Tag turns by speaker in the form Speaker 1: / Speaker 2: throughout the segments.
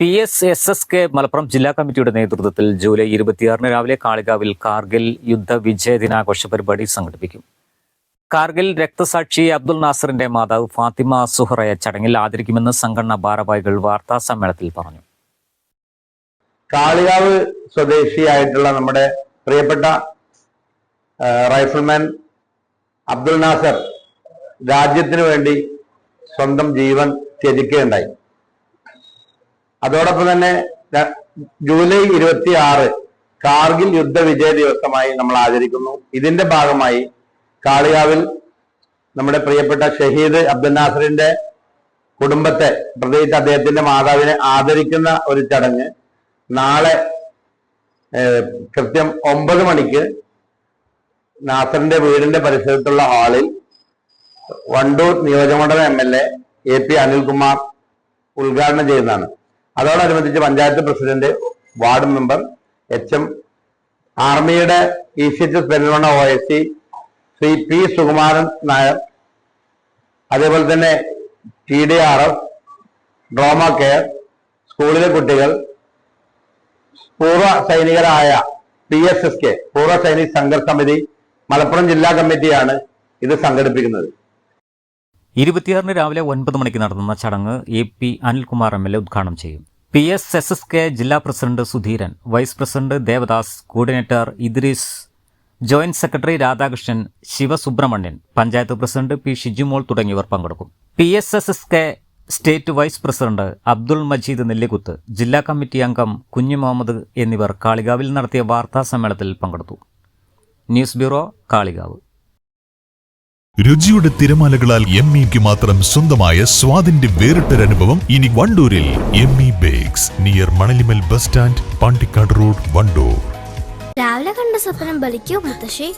Speaker 1: P S S S K Malappuram ജില്ലാ കമ്മിറ്റിയുടെ നേതൃത്വത്തിൽ ജൂലൈ ഇരുപത്തിയാറിന് രാവിലെ കാളികാവിൽ കാർഗിൽ യുദ്ധ വിജയ ദിനാഘോഷ പരിപാടി സംഘടിപ്പിക്കും. കാർഗിൽ രക്തസാക്ഷി അബ്ദുൽ നാസറിന്റെ മാതാവ് ഫാത്തിമ സുഹറയെ ചടങ്ങിൽ ആദരിക്കുമെന്ന് സംഘടനാ ഭാരവാഹികൾ വാർത്താ സമ്മേളനത്തിൽ പറഞ്ഞു.
Speaker 2: കാളികാവ് സ്വദേശിയായിട്ടുള്ള നമ്മുടെ പ്രിയപ്പെട്ട റൈഫിൾമാൻ അബ്ദുൽ നാസർ രാജ്യത്തിന് വേണ്ടി സ്വന്തം ജീവൻ ത്യജിക്കുകയുണ്ടായി. അതോടൊപ്പം തന്നെ ജൂലൈ ഇരുപത്തി ആറ് കാർഗിൽ യുദ്ധ വിജയ ദിവസമായി നമ്മൾ ആചരിക്കുന്നു. ഇതിന്റെ ഭാഗമായി കാളികാവിൽ നമ്മുടെ പ്രിയപ്പെട്ട ഷഹീദ് അബ്ദുൽ നാസറിന്റെ കുടുംബത്തെ പ്രത്യേകിച്ച് അദ്ദേഹത്തിന്റെ മാതാവിനെ ആദരിക്കുന്ന ഒരു ചടങ്ങ് നാളെ കൃത്യം ഒമ്പത് മണിക്ക് നാസറിന്റെ വീടിന്റെ പരിസരത്തുള്ള ഹാളിൽ വണ്ടൂർ നിയോജകമണ്ഡലം M L A A P Anilkumar ഉദ്ഘാടനം ചെയ്യുന്നതാണ്. അതോടനുബന്ധിച്ച് panchayat president ward member H M ആർമിയുടെ E C H S Perunthamanna O S C Shri P Sukumaran Nair അതേപോലെ തന്നെ T D R F trauma care സ്കൂളിലെ കുട്ടികൾ പൂർവ സൈനികരായ പി എസ് എസ് കെ പൂർവ സൈനിക സംഘർഷ സമിതി മലപ്പുറം ജില്ലാ കമ്മിറ്റിയാണ് ഇത് സംഘടിപ്പിക്കുന്നത്.
Speaker 1: ഇരുപത്തിയാറിന് രാവിലെ ഒൻപത് മണിക്ക് നടത്തുന്ന ചടങ്ങ് A P Anilkumar M L A ഉദ്ഘാടനം ചെയ്യും. P S S S K ജില്ലാ president Sudheeran vice president Devadas coordinator Idris joint secretary Radhakrishnan Sivasubramanian panchayat president P Shijumol തുടങ്ങിയവർ പങ്കെടുക്കും. P S S S K state vice president Abdul Majeed Nellikuth ജില്ലാ committee അംഗം കുഞ്ഞു മുഹമ്മദ് എന്നിവർ കാളികാവിൽ നടത്തിയ വാർത്താ സമ്മേളനത്തിൽ പങ്കെടുത്തു. News bureau Kalikavu.
Speaker 3: രുചിയുടെ തിരമാലകളാൽ എം ഇക്ക് മാത്രം സ്വന്തമായ സ്വാദിന്റെ വേറിട്ടൊരനുഭവം ഇനി വണ്ടൂരിൽ M E bakes near Manalimal bus stand Pandikkad road Wandoor.
Speaker 4: രാവിലെ കണ്ട സ്വപ്നം ബലിക്കോ മുത്തശ്ശി?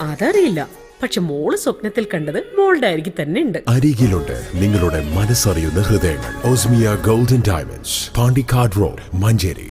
Speaker 5: അതറിയില്ല. പക്ഷെ മോൾ സ്വപ്നത്തിൽ കണ്ടത് മോളുടെ അരികിൽ തന്നെ ഉണ്ട്.
Speaker 6: അരികിലുണ്ട് നിങ്ങളുടെ മനസ്സറിയുന്ന ഹൃദയങ്ങൾ. Osmiya golden diamonds Pandikkad road Manjeri.